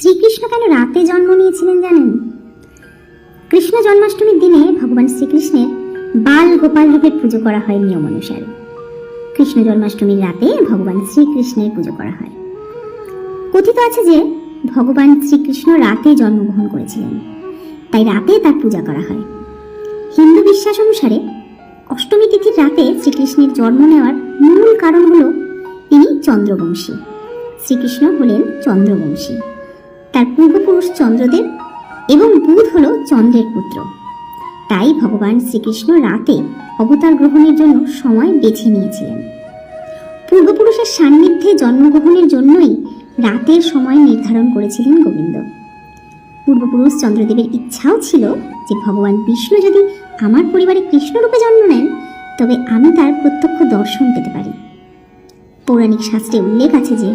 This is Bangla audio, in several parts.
শ্রীকৃষ্ণ কেন রাতে জন্ম নিয়েছিলেন জানেন? কৃষ্ণ জন্মাষ্টমীর দিনে ভগবান শ্রীকৃষ্ণের বাল গোপাল রূপে পুজো করা হয় নিয়ম অনুসারে। কৃষ্ণ জন্মাষ্টমীর রাতে ভগবান শ্রীকৃষ্ণের পুজো করা হয়। কথিত আছে যে, ভগবান শ্রীকৃষ্ণ রাতে জন্মগ্রহণ করেছিলেন। তাই রাতে তার পূজা করা হয়। হিন্দু বিশ্বাস অনুসারে, অষ্টমী তিথির রাতে শ্রীকৃষ্ণের জন্ম নেওয়ার মূল কারণ হল তিনি চন্দ্রবংশী। শ্রীকৃষ্ণ হলেন চন্দ্রবংশী। তার পূর্বপুরুষ চন্দ্রদেব এবং বুধ হল চন্দ্রের পুত্র। তাই ভগবান শ্রীকৃষ্ণ রাতে অবতার গ্রহণের জন্য সময় বেছে নিয়েছিলেন। পূর্বপুরুষের সান্নিধ্যে জন্মগ্রহণের জন্যই রাতের সময় নির্ধারণ করেছিলেন গোবিন্দ। পূর্বপুরুষ চন্দ্রদেবের ইচ্ছাও ছিল যে ভগবান বিষ্ণু যদি আমার পরিবারে কৃষ্ণরূপে জন্ম নেন, তবে আমি তার প্রত্যক্ষ দর্শন পেতে পারি। পৌরাণিক শাস্ত্রে উল্লেখ আছে যে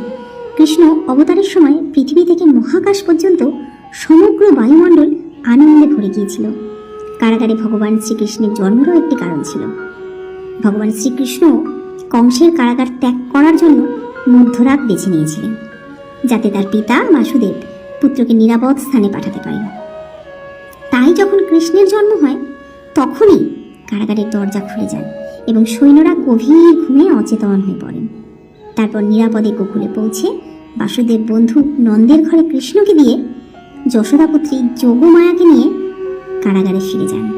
কৃষ্ণ অবতারের সময় পৃথিবী থেকে মহাকাশ পর্যন্ত সমগ্র বায়ুমণ্ডল আনন্দে ভরে গিয়েছিল। কারাগারে ভগবান শ্রীকৃষ্ণের জন্মেরও একটি কারণ ছিল। ভগবান শ্রীকৃষ্ণ কংসের কারাগার ত্যাগ করার জন্য মধ্যরাত বেছে নিয়েছিলেন, যাতে তার পিতা বাসুদেব পুত্রকে নিরাপদ স্থানে পাঠাতে পারেন তাই যখন কৃষ্ণের জন্ম হয়, তখনই কারাগারের দরজা খুলে যায় এবং সৈন্যরা গভীর ঘুমে অচেতন হয়ে পড়েন। তারপর নিরাপদে গোকুলে পৌঁছে বাসুদেব বন্ধু নন্দের ঘরে কৃষ্ণকে দিয়ে যশোদাপুত্রী যোগমায়াকে নিয়ে কারাগারে ফিরে যান।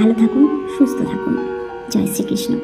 ভালো থাকুন, সুস্থ থাকুন। জয় শ্রীকৃষ্ণ।